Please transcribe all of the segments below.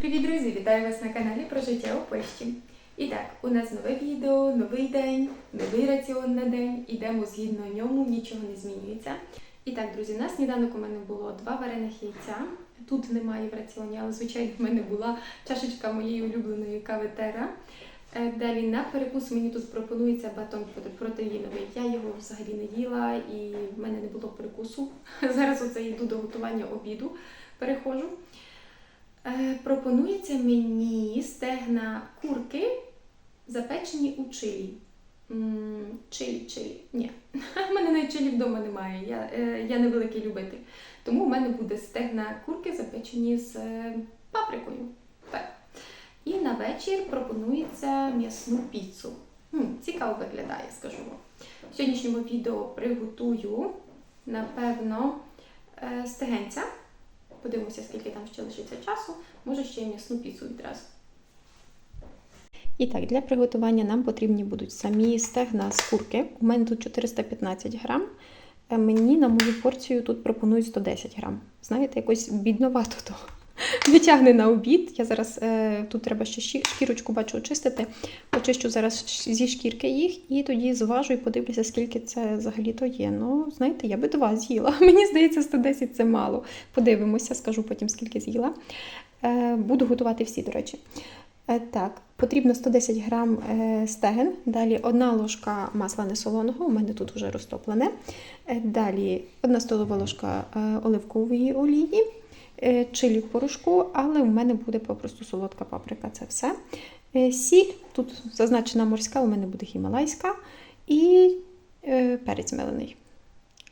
Привіт, друзі! Вітаю вас на каналі про життя у Польщі. І так, у нас нове відео, новий день, новий раціон на день. Ідемо згідно ньому, нічого не змінюється. І так, друзі, на сніданок у мене було два варених яйця. Тут немає в раціоні, але звичайно в мене була чашечка моєї улюбленої кави Тера. Е, Далі на перекус мені тут пропонується батон протеїновий. Я його взагалі не їла і в мене не було перекусу. Зараз оце йду до готування обіду. Переходжу. Е, пропонується мені стегна курки, запечені у чилі. Чилі, чилі. Ні. У мене навіть чилі вдома немає. Я, е, я не великий любитель. Тому у мене буде стегна курки, запечені з е, паприкою. Так. І на вечір пропонується м'ясну піцу. М, цікаво виглядає, скажу вам. В сьогоднішньому відео приготую, напевно, стегенця. Подивимося, скільки там ще лишиться часу. Може ще й м'ясну піцу відразу. І так, для приготування нам потрібні будуть самі стегна з курки. У мене тут 415 грам. Е, Мені на мою порцію тут пропонують 110 грам. Знаєте, якось бідновато то не тягне на обід. Я зараз е, тут треба ще шкірочку бачу очистити. Почищу зараз зі шкірки їх і тоді зважу і подивлюся, скільки це взагалі то є. Ну, знаєте, я би два з'їла. Мені здається, 110 це мало. Подивимося, скажу потім, скільки з'їла. Е, буду готувати всі, до речі. Е, Так, потрібно 110 грам е, стеген, далі одна ложка масла несолоного, у мене тут вже розтоплене. Е, Далі одна столова ложка оливкової олії, чилі порошку, але у мене буде попросту солодка паприка. Це все. Сіль, тут зазначена морська, у мене буде гімалайська, і перець мелений.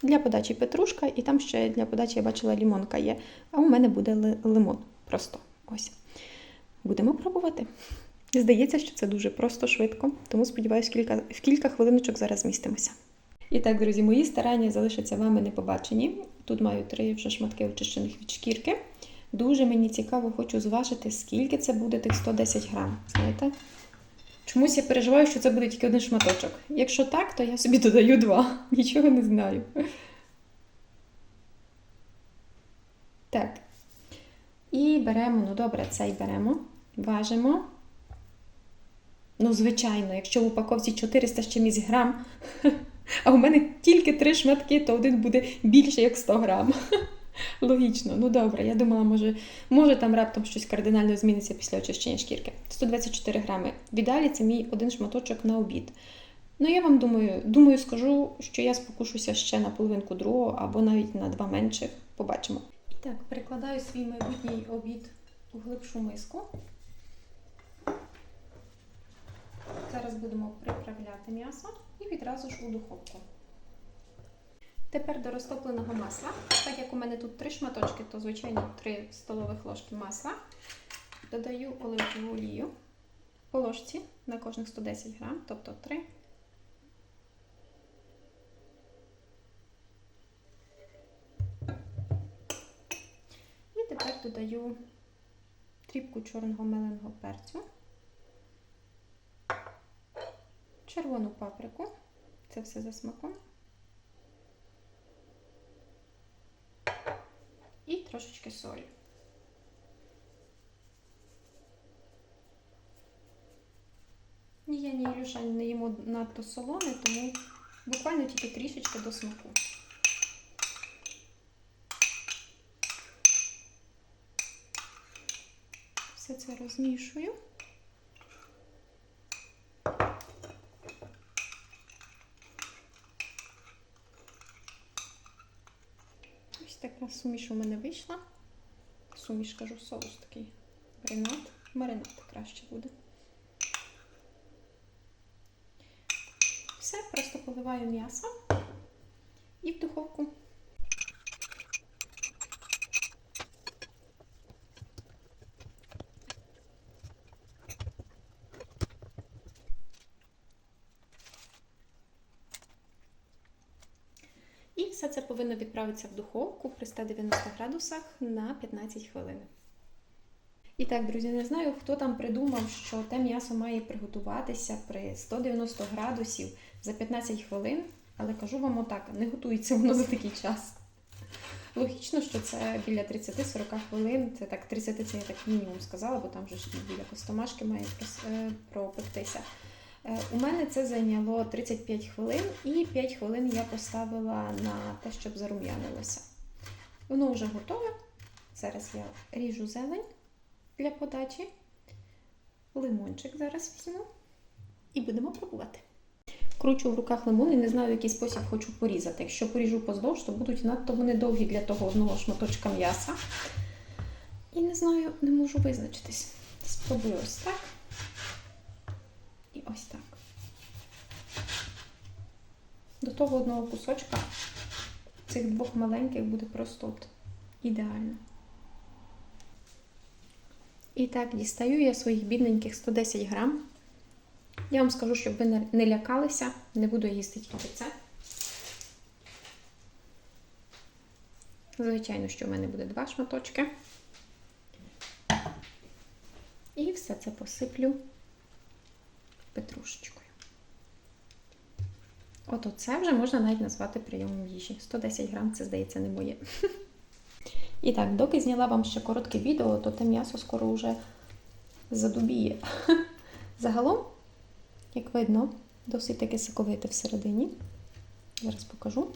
Для подачі петрушка, і там ще для подачі я бачила лімонка є. А у мене буде лимон. Просто ось. Будемо пробувати. Здається, що це дуже просто, швидко, тому сподіваюся, кілька, в кілька хвилиночок зараз змістимося. І так, друзі, мої старання залишаться вами не побачені. Тут маю три вже шматки очищених від шкірки. Дуже мені цікаво, хочу зважити, скільки це буде тих 110 грам. Знаєте? Чомусь я переживаю, що це буде тільки один шматочок. Якщо так, то я собі додаю два. Нічого не знаю. Так. І беремо, ну добре, цей беремо, важимо. Ну, звичайно, якщо в упаковці 400 з чимось грам, а у мене тільки три шматки, то один буде більше, як 100 грам. Логічно, ну добре, я думала, може, може там раптом щось кардинально зміниться після очищення шкірки. 124 грами. В ідеалі це мій один шматочок на обід. Ну, я вам думаю, думаю, скажу, що я спокушуся ще на половинку другого або навіть на два менших. Побачимо. І так, перекладаю свій майбутній обід у глибшу миску. Зараз будемо приправляти м'ясо і відразу ж у духовку. Тепер до розтопленого масла. Так як у мене тут три шматочки, то звичайно 3 столових ложки масла. Додаю оливкову олію по ложці на кожних 110 грам, тобто 3. І тепер додаю тріпку чорного меленого перцю, червону паприку, це все за смаком. І трошечки солі. Ні, я ні Ілюша не їмо надто солоне, тому буквально тільки трішечки до смаку. Все це розмішую. Ось така суміш у мене вийшла. Суміш, кажу, соус такий. Маринад. Маринад краще буде. Все, просто поливаю м'ясо і в духовку. І все це повинно відправитися в духовку при 190 градусах на 15 хвилин. І так, друзі, не знаю, хто там придумав, що те м'ясо має приготуватися при 190 градусів за 15 хвилин, але кажу вам отак, не готується воно за такий час. логічно, що це біля 30-40 хвилин. Це так, 30 це я так мінімум сказала, бо там вже біля костомашки має е, пропектися. Е, У мене це зайняло 35 хвилин, і 5 хвилин я поставила на те, щоб зарум'янилося. Воно вже готове. Зараз я ріжу зелень для подачі. Лимончик зараз візьму і будемо пробувати. Кручу в руках лимон і не знаю, в який спосіб хочу порізати. Якщо поріжу поздовж, то будуть надто вони довгі для того одного шматочка м'яса. І не знаю, не можу визначитись. Спробую ось так. Ось так. До того одного кусочка цих двох маленьких буде просто от ідеально. І так, дістаю я своїх бідненьких 110 грам. Я вам скажу, щоб ви не лякалися, не буду їсти тільки це. Звичайно, що в мене буде два шматочки. І все це посиплю петрушечкою. От оце вже можна навіть назвати прийомом їжі. 110 грам, це здається, не моє. І так, доки зняла вам ще коротке відео, то те м'ясо скоро вже задубіє. Загалом, як видно, досить таки соковите всередині. Зараз покажу.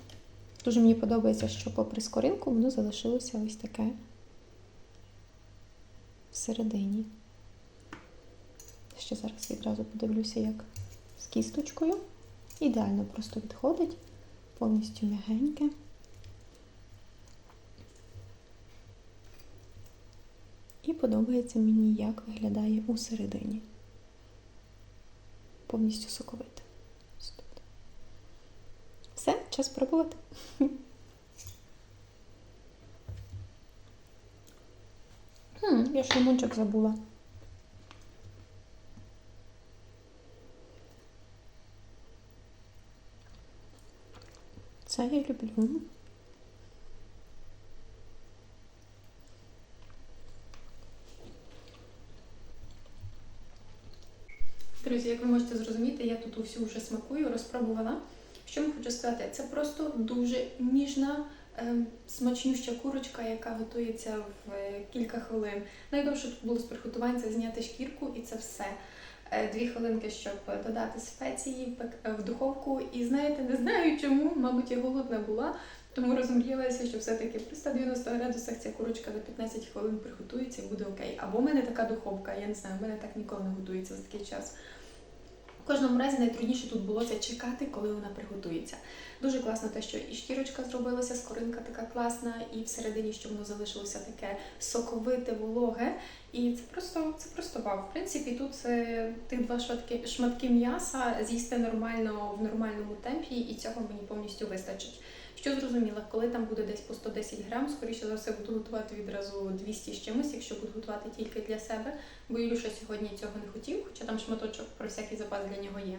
Дуже мені подобається, що попри скоринку воно залишилося ось таке всередині. Ще зараз відразу подивлюся, як з кісточкою. Ідеально просто відходить, повністю м'ягеньке. І подобається мені, як виглядає усередині. Повністю соковите. Все, час пробувати. Хм, я ж лимончик забула. Я люблю. Друзі, як ви можете зрозуміти, я тут усю вже смакую, розпробувала. Що вам хочу сказати, це просто дуже ніжна, ем, смачнюща курочка, яка готується в е, кілька хвилин. Найдовше тут було з приготувань це зняти шкірку і це все. Е, Дві хвилинки, щоб додати спеції в духовку. І знаєте, не знаю чому, мабуть, я голодна була, тому розумілася, що все-таки при 190 градусах ця курочка за 15 хвилин приготується і буде окей. Або в мене така духовка, я не знаю, в мене так ніколи не готується за такий час. В кожному разі найтрудніше тут було це чекати, коли вона приготується. Дуже класно те, що і шкірочка зробилася, скоринка така класна, і всередині, що воно залишилося таке соковите, вологе. І це просто це просто вау. В принципі, тут це тих два шматки, шматки м'яса з'їсти нормально в нормальному темпі, і цього мені повністю вистачить. Що зрозуміла, коли там буде десь по 110 грам, скоріше за все буду готувати відразу 200 з чимось, якщо буду готувати тільки для себе. Бо Ілюша сьогодні цього не хотів, хоча там шматочок про всякий запас для нього є.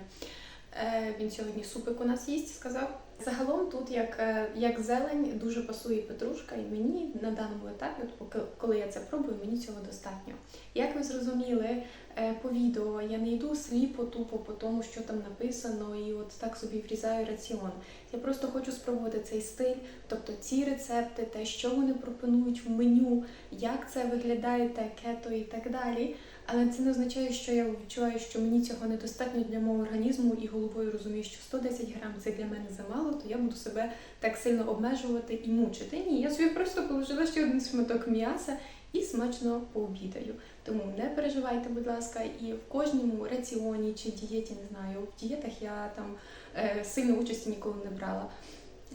Е, Він сьогодні супик у нас їсть, сказав. Загалом тут як, е, як зелень дуже пасує петрушка, і мені на даному етапі, от коли я це пробую, мені цього достатньо. Як ви зрозуміли е, по відео, я не йду сліпо тупо по тому, що там написано, і от так собі врізаю раціон. Я просто хочу спробувати цей стиль, тобто ці рецепти, те, що вони пропонують в меню, як це виглядає, те кето і так далі. Але це не означає, що я відчуваю, що мені цього недостатньо для мого організму і головою розумію, що 110 грам це для мене замало, то я буду себе так сильно обмежувати і мучити. Ні, я собі просто положила ще один шматок м'яса і смачно пообідаю. Тому не переживайте, будь ласка, і в кожному раціоні чи дієті, не знаю, в дієтах я там е, сильно участі ніколи не брала.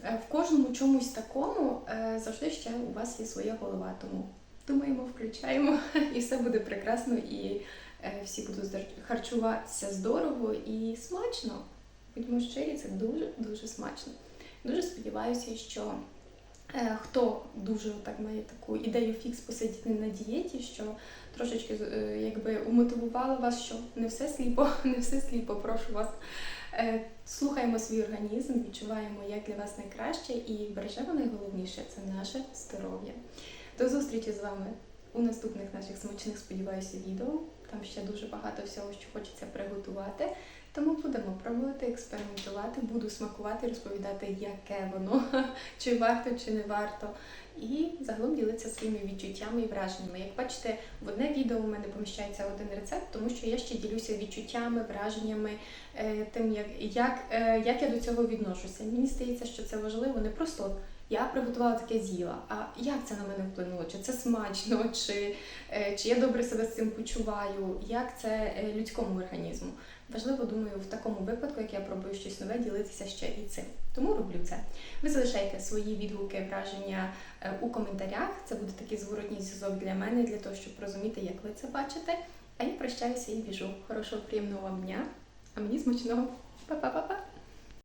Е, В кожному чомусь такому е, завжди ще у вас є своя голова. Тому думаємо, включаємо, і все буде прекрасно, і е, всі будуть харчуватися здорово і смачно. Будьмо щирі, це дуже дуже смачно. Дуже сподіваюся, що е, хто дуже так має таку ідею фікс посидіти на дієті, що трошечки е, якби умотивувала вас, що не все сліпо, не все сліпо, прошу вас. Слухаємо свій організм, відчуваємо, як для вас найкраще, і бережемо найголовніше це наше здоров'я. До зустрічі з вами у наступних наших смачних, сподіваюся, відео. Там ще дуже багато всього, що хочеться приготувати. Тому будемо пробувати, експериментувати, буду смакувати, розповідати, яке воно, чи варто, чи не варто. І загалом ділитися своїми відчуттями і враженнями. Як бачите, в одне відео у мене поміщається один рецепт, тому що я ще ділюся відчуттями, враженнями, е, тим, як, як, е, як я до цього відношуся. Мені здається, що це важливо не просто я приготувала таке з'їла, а як це на мене вплинуло? Чи це смачно, чи, е, чи я добре себе з цим почуваю, як це е, людському організму. Важливо, думаю, в такому випадку, як я пробую щось нове, ділитися ще і цим. Тому роблю це. Ви залишайте свої відгуки, враження е, у коментарях. Це буде такий зворотній зв'язок для мене, для того, щоб розуміти, як ви це бачите. А я прощаюся і біжу. Хорошого, приємного вам дня. А мені смачного. Па-па-па-па!